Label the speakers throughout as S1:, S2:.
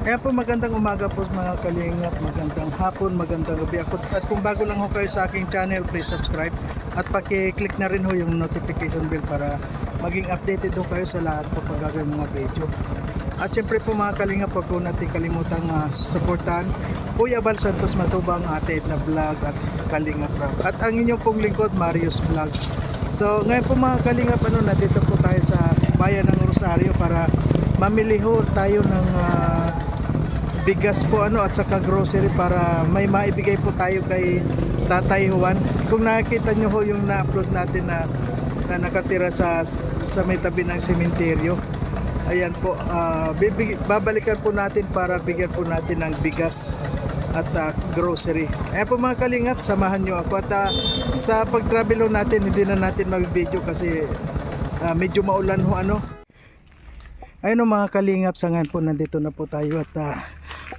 S1: Kaya po magandang umaga po mga kalingap, magandang hapon, magandang gabi. At kung bago lang ho kayo sa aking channel, please subscribe at paki-click na rin ho yung notification bell para maging updated ho kayo sa lahat po pag gagawin mga video. At syempre po mga kalingap, huwag po natin kalimutang uh, supportahan Kuya Bal Santos Matubang, Ate Edna Vlog at Kalingap Rock. At ang inyong pong lingkod, Marius Vlog. So ngayon po mga kalingap, ano, nandito po tayo sa bayan ng Rosario para mamili ho tayo ng ah, bigas po ano at saka grocery para may maibigay po tayo kay Tatay Juan. Kung nakikita nyo ho yung na-upload natin na, na nakatira sa sa may tabi ng sementeryo. Ayan po, ah, bibig, babalikan po natin para bigyan po natin ng bigas at ah, grocery. Ayan po mga kalingap, samahan nyo ako. At ah, sa pag-travel natin, hindi na natin mag-video kasi ah, medyo maulan ho ano. Ayun mga kalingap, sa ngayon po nandito na po tayo at ah,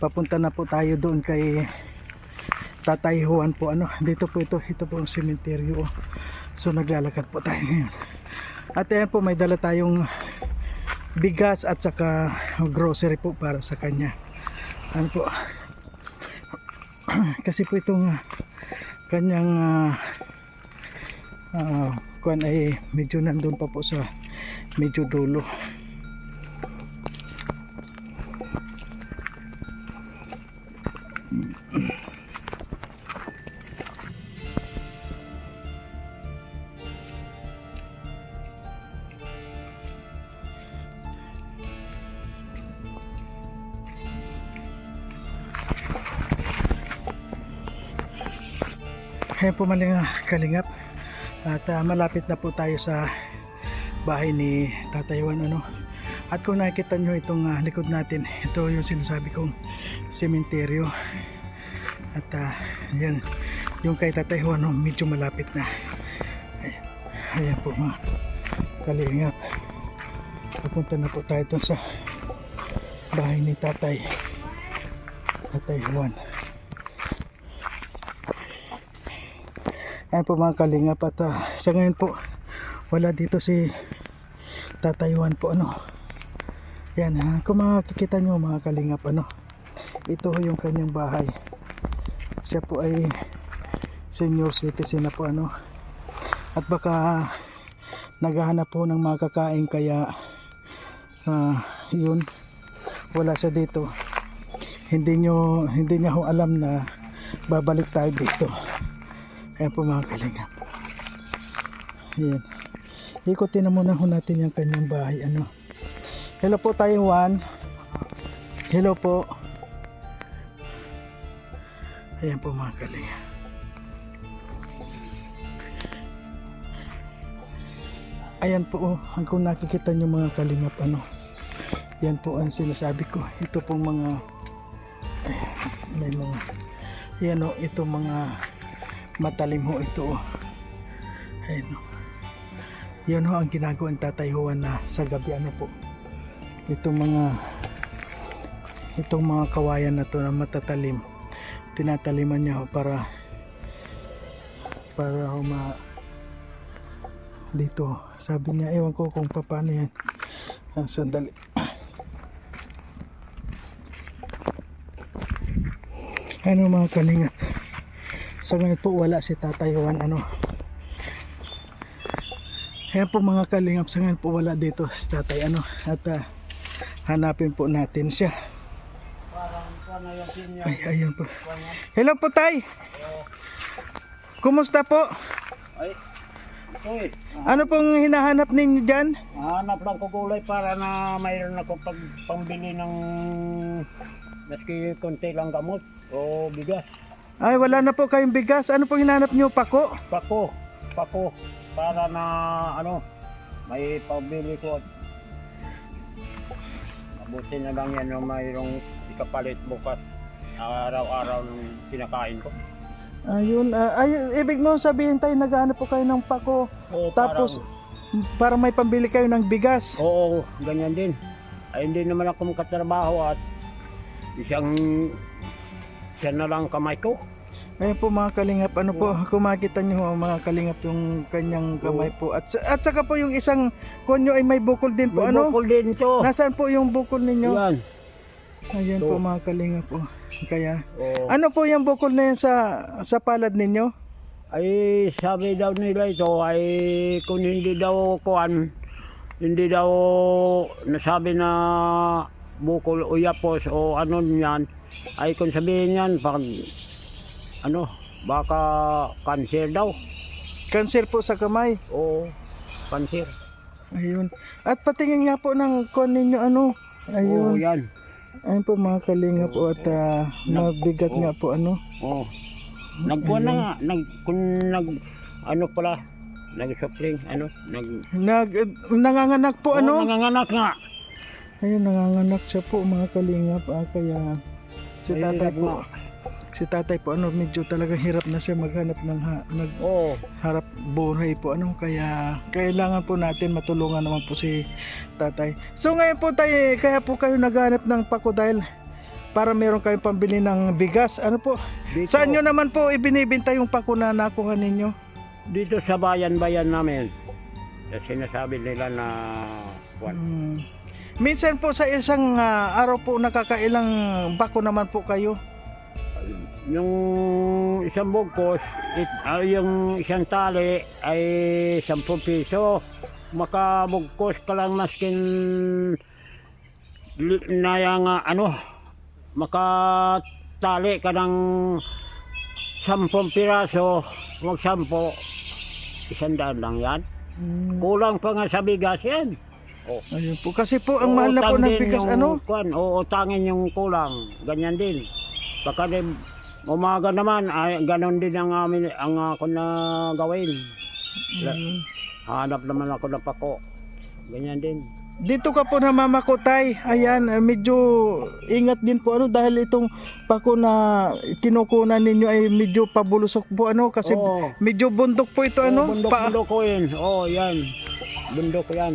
S1: papunta na po tayo doon kay Tatay Juan po. Ano dito po ito. Ito po ang sementeryo oh. so naglalakad po tayo ngayon. At ayan po may dala tayong bigas at saka grocery po para sa kanya. Ano po? Kasi po itong ah, kanyang uh, kuan ay medyo nandun pa po sa medyo dulo Ayan po mga kalingap at ah, malapit na po tayo sa bahay ni Tatay Juan ano. At kung nakikita nyo itong ah, likod natin, ito yung sinasabi kong sementeryo. At ah, yan, yung kay Tatay Juan medyo malapit na. Ayan, ayan po mga kalingap. Pupunta na po tayo sa bahay ni Tatay. Tatay Juan. Ayan po mga kalingap at ah, sa ngayon po wala dito si Tatay Juan po ano. Yan ha, kung makikita nyo mga kalingap ano. Ito yung kanyang bahay. Siya po ay senior citizen na po ano. At baka naghahanap po ng mga kakain kaya ah, yun wala siya dito. Hindi nyo hindi niya ho alam na babalik tayo dito. Ayan po mga kalingap. Ayan. Ikutin na muna ho natin yung kanyang bahay. Ano. Hello po tayo Juan. Hello po. Ayan po mga kalingap. Ayan po oh, ang kung nakikita nyo mga kalingap ano. Yan po ang sinasabi ko. Ito pong mga ayan, may mga yan oh, ito mga matalim ho ito. Oh. ayun oh. yun ho ang ginagawa ng tatay Juan na sa gabi ano po itong mga itong mga kawayan na to na matatalim. Tinataliman niya ho para para ho ma dito. Sabi niya ewan ko kung paano yan. Ang sandali. Ano mga kalingat sa ngayon po wala si Tatay Juan ano. Kaya po mga kalingap sa ngayon po wala dito si Tatay ano at ah, hanapin po natin siya. Ay ayun po. Hello po Tay. Kumusta po?
S2: Ay, Uy,
S1: Ano pong hinahanap ninyo dyan?
S2: hanap lang ko gulay para na mayroon ako pag pambili ng maski konti lang gamot o bigas.
S1: Ay wala na po kayong bigas. Ano pong hinahanap nyo? Pako?
S2: Pako, pako, para na ano, may pambili ko. Mabuti na lang yan na mayroong ikapalit bukas araw-araw ng kinakain ko.
S1: Ayun. ah, ay, ibig mo sabihin tayo naghahanap po kayo ng pako.
S2: O,
S1: Tapos
S2: parang-
S1: para may pambili kayo ng bigas.
S2: Oo, ganyan din. Ay hindi naman ako makatrabaho at isang siya na lang kamay ko.
S1: Ayun po mga kalingap, ano po, kung makita nyo ho, mga kalingap yung kanyang kamay po. At, sa- at saka po yung isang konyo ay may bukol din po.
S2: May
S1: ano?
S2: bukol din to.
S1: Nasaan po yung bukol ninyo?
S2: Yan.
S1: Ayan
S2: So-
S1: po mga kalinga po. Kaya,
S2: O,
S1: ano po yung bukol na yan sa, sa palad ninyo?
S2: ay sabi daw nila ito ay kung hindi daw kuan, hindi daw nasabi na bukol o yapos o ano yan, ay kung sabihin yan, pag, ano, baka cancer daw.
S1: Cancer po sa kamay.
S2: O, cancer.
S1: Ayun. At patingin nga po ng kon ninyo ano.
S2: Oo,
S1: Ayun.
S2: yan.
S1: Ayun po mga kalinga po at ah, mabigat nga po ano.
S2: Oo. Nagkuhan na nga, nag, kung nag, ano pala, nag-suppling, ano, nag,
S1: Nag, nanganganak po
S2: Oo,
S1: ano.
S2: nanganganak nga.
S1: Ayun nanganganak siya po mga kalinga ah, kaya si
S2: Ay,
S1: tatay po. Si tatay po ano medyo talagang hirap na siya maghanap ng ha, nag,
S2: Oo.
S1: harap buhay po ano kaya kailangan po natin matulungan naman po si tatay so ngayon po tayo kaya po kayo naghanap ng pako dahil para meron kayong pambili ng bigas ano po
S2: Dito,
S1: saan nyo naman po ibinibenta yung pako na nakuha ninyo
S2: dito sa bayan-bayan namin, eh, sinasabi nila na, kuwan,
S1: Hmm. Minsan po sa isang ah, araw po nakakailang pako naman po kayo
S2: yung isang bugkos, it, ah, yung isang tali ay 10 piso. Makabugkos ka lang maskin li- na yung, ah, ano, makatali ka ng 10 piraso, wag 10, isang daan lang yan.
S1: Hmm.
S2: Kulang pa nga sa bigas yan.
S1: Ayun po kasi po ang mahal na po ng bigas ano
S2: Kwan, uutangin yung kulang. Ganyan din. Baka din, umaga naman, ay, ganon din ang amin, ang ako na gawin. La-
S1: Hmm.
S2: Hanap naman ako ng pako. Ganyan din.
S1: Dito ka po namamakotay. Ayan, eh, medyo ingat din po ano dahil itong pako na kinukunan ninyo ay medyo pabulusok po ano kasi
S2: Oo.
S1: medyo bundok po ito ano.
S2: bundok,
S1: Pa-
S2: bundok ko yun. Oo, yan. Bundok ko yan.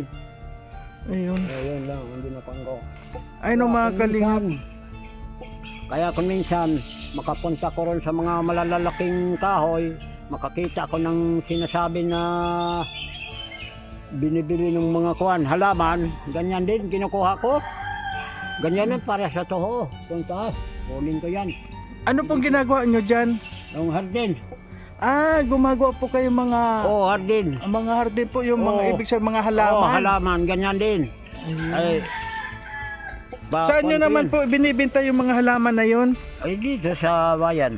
S1: Ayun.
S2: Ayun lang, hindi na panggo.
S1: Ay no mga
S2: Kaya
S1: kalingap.
S2: Kaya kung minsan, makapunta ko ron sa mga malalaking kahoy, makakita ko ng sinasabi na binibili ng mga kuan, halaman, ganyan din, kinukuha ko. Ganyan din para sa toho, kung taas, kunin ko yan.
S1: Ano pong ginagawa nyo dyan?
S2: Yung hardin,
S1: Ah, gumagawa po kayo mga
S2: oo, hardin.
S1: ang mga hardin po yung mga
S2: Oo.
S1: ibig sabihin mga
S2: Oo,
S1: halaman.
S2: halaman, ganyan din.
S1: Ayun.
S2: Ay, ba-
S1: Saan nyo naman
S2: yun.
S1: po binibenta yung mga halaman na yun?
S2: Ay, dito sa bayan.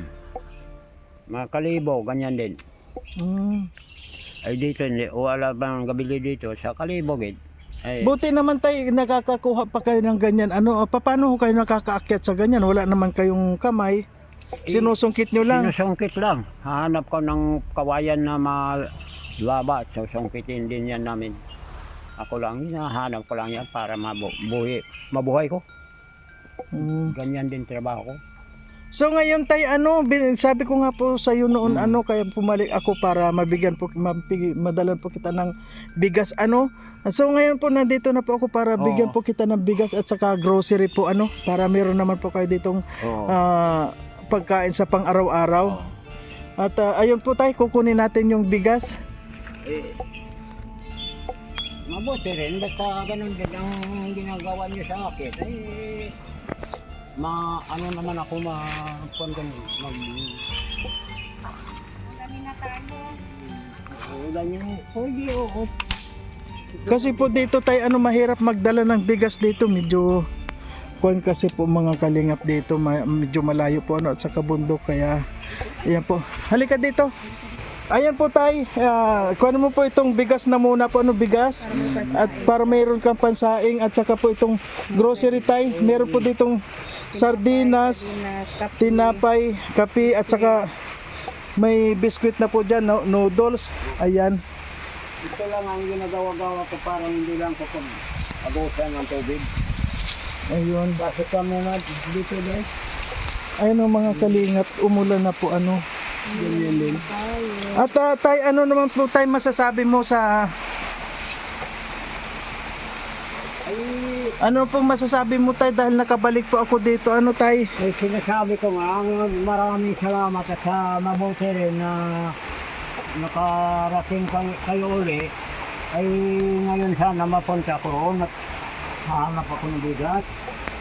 S2: Mga kalibo, ganyan din.
S1: Hmm.
S2: Ay dito hindi, wala bang gabili dito sa Kalibo gid. Ay,
S1: Buti naman tayo nakakakuha pa kayo ng ganyan. Ano, pa- paano ho kayo nakakaakyat sa ganyan? Wala naman kayong kamay. Sinusungkit nyo lang.
S2: sinusungkit lang. Hanap ko ng kawayan na malaba at susungkitin din yan namin. Ako lang, hinahanap ko lang yan para mabuhay, mabuhay ko.
S1: Hmm.
S2: Ganyan din trabaho ko.
S1: So ngayon tay ano, sabi ko nga po sa iyo noon
S2: Hmm.
S1: ano kaya pumalik ako para mabigyan po mapigi, madalan po kita ng bigas ano. So ngayon po nandito na po ako para
S2: Oo.
S1: bigyan po kita ng bigas at saka grocery po ano para meron naman po kayo ditong
S2: Oo.
S1: ah, pagkain sa pang-araw-araw. At ah, ayun po tay kukunin natin yung bigas.
S2: Eh, mabuti rin, basta ganun din ang ginagawa niyo sa akin. Eh, ma, ano naman ako ma, kung ganun, mag, Oo, ganyan. Pwede, oo.
S1: Kasi po dito tay ano mahirap magdala ng bigas dito medyo kuan kasi po mga kalingap dito medyo malayo po ano at saka bundok kaya ayan po. Halika dito. Ayan po tay. Uh, kuan mo po itong bigas na muna po ano bigas? At para mayroon kang pansaing at saka po itong grocery tay. Meron po ditong sardinas tinapay kape at saka may biskwit na po dyan no? noodles. Ayan.
S2: Ito lang ang ginagawa-gawa ko para hindi lang ko pag agusan ng tubig.
S1: Ayun
S2: Pasok ka muna dito din.
S1: Ayun ang mga kalingap, umulan na po ano.
S2: Ganyan din.
S1: At ah, tay, ano naman po tay masasabi mo sa
S2: Ay,
S1: ano pong masasabi mo tay dahil nakabalik po ako dito ano tay?
S2: ay sinasabi ko nga, maraming salamat at sa mabuti rin na nakarating kayo, kayo uli. Ay ngayon sana mapunta ko at hanap ako ng bigas.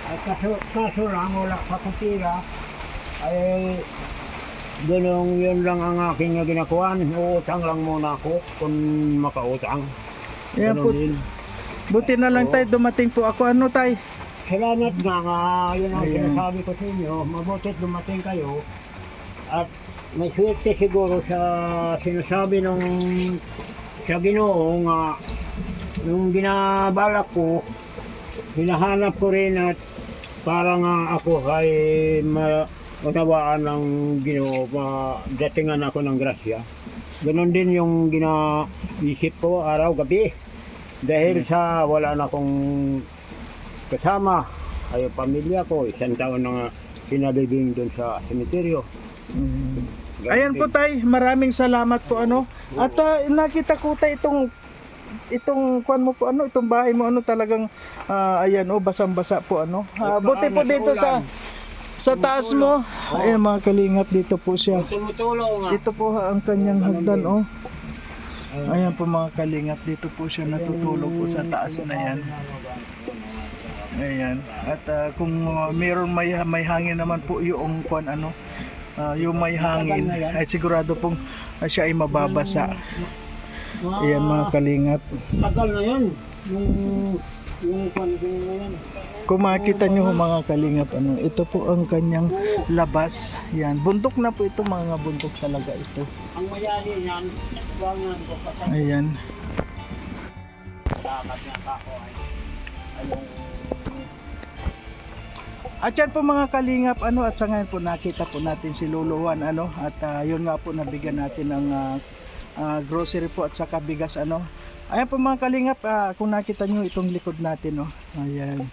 S2: At kaso, kaso lang, wala sa kupira, ay ganun yun lang ang aking ginakuan. Uutang lang muna ako kung makautang. Ganun
S1: po. Buti na lang
S2: Oo.
S1: tay, dumating po ako. Ano tay?
S2: Salamat nga nga, yun ang
S1: Ayan.
S2: sinasabi ko sa inyo. Mabutit dumating kayo. At may swerte siguro sa sinasabi nung sa ginoo nga yung ginabalak ko, hinahanap ko rin at para nga ako ay ma unawaan ng ginoo, datingan ako ng grasya. Ganon din yung ginaisip ko araw-gabi. Dahil sa wala na akong kasama ay pamilya ko, isang taon na nga pinalibing doon sa semeteryo.
S1: Ayan po tay, maraming salamat po ano. At ah, nakita ko tay itong itong kuan mo po ano, itong bahay mo ano talagang ah, ayan oh basang-basa po ano. Ah, buti po dito sa sa taas mo. Ayan mga kalingap dito po siya.
S2: Nga.
S1: Ito po ang kanyang hagdan oh. Ayan po mga kalingap dito po siya natutulog po sa taas na yan. Ayan. At ah, kung uh, meron may may hangin naman po yung kuan ano, ah, yung may hangin ay sigurado pong ah, siya ay mababasa. Ayan mga kalingap.
S2: Tagal na yan. Yung, yung pansin na yan.
S1: Kung makita nyo mga kalingap, ano, ito po ang kanyang labas. Yan. Bundok na po ito, mga bundok talaga ito.
S2: Ang mayani yan, buwangan ko pa
S1: Ayan.
S2: dapat niya ako ay ayong
S1: At yan po mga kalingap, ano, at sa ngayon po nakita po natin si Lolo Juan, ano, at ah, yun nga po nabigyan natin ng ah, ah, grocery po at saka bigas, ano. Ayan po mga kalingap, ah, kung nakita nyo itong likod natin, no. Ayan.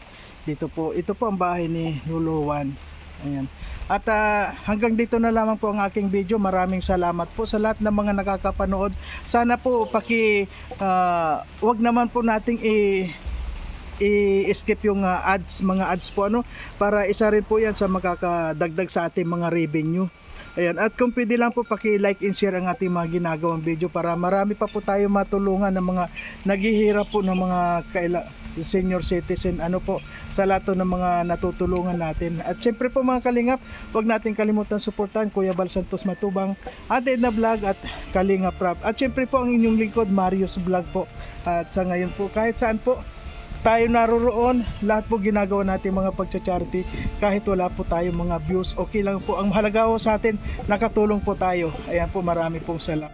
S1: Dito po, ito po ang bahay ni Lolo Juan. Ayan. At ah, hanggang dito na lamang po ang aking video. Maraming salamat po sa lahat ng mga nakakapanood. Sana po paki ah, wag naman po nating i i-skip yung ah, ads, mga ads po ano para isa rin po yan sa makakadagdag sa ating mga revenue. Ayan, at kung pwede lang po paki-like and share ang ating mga ginagawang video para marami pa po tayo matulungan ng mga naghihirap po ng mga kaila senior citizen ano po sa lahat ng mga natutulungan natin. At syempre po mga kalingap, huwag natin kalimutan suportahan Kuya Bal Santos Matubang, Ate Edna Vlog at Kalinga Prab. At syempre po ang inyong lingkod Marius Vlog po. At sa ngayon po kahit saan po tayo naroroon, lahat po ginagawa natin mga pagcha-charity kahit wala po tayong mga views, okay lang po. Ang mahalaga po sa atin, nakatulong po tayo. Ayan po, marami pong salamat.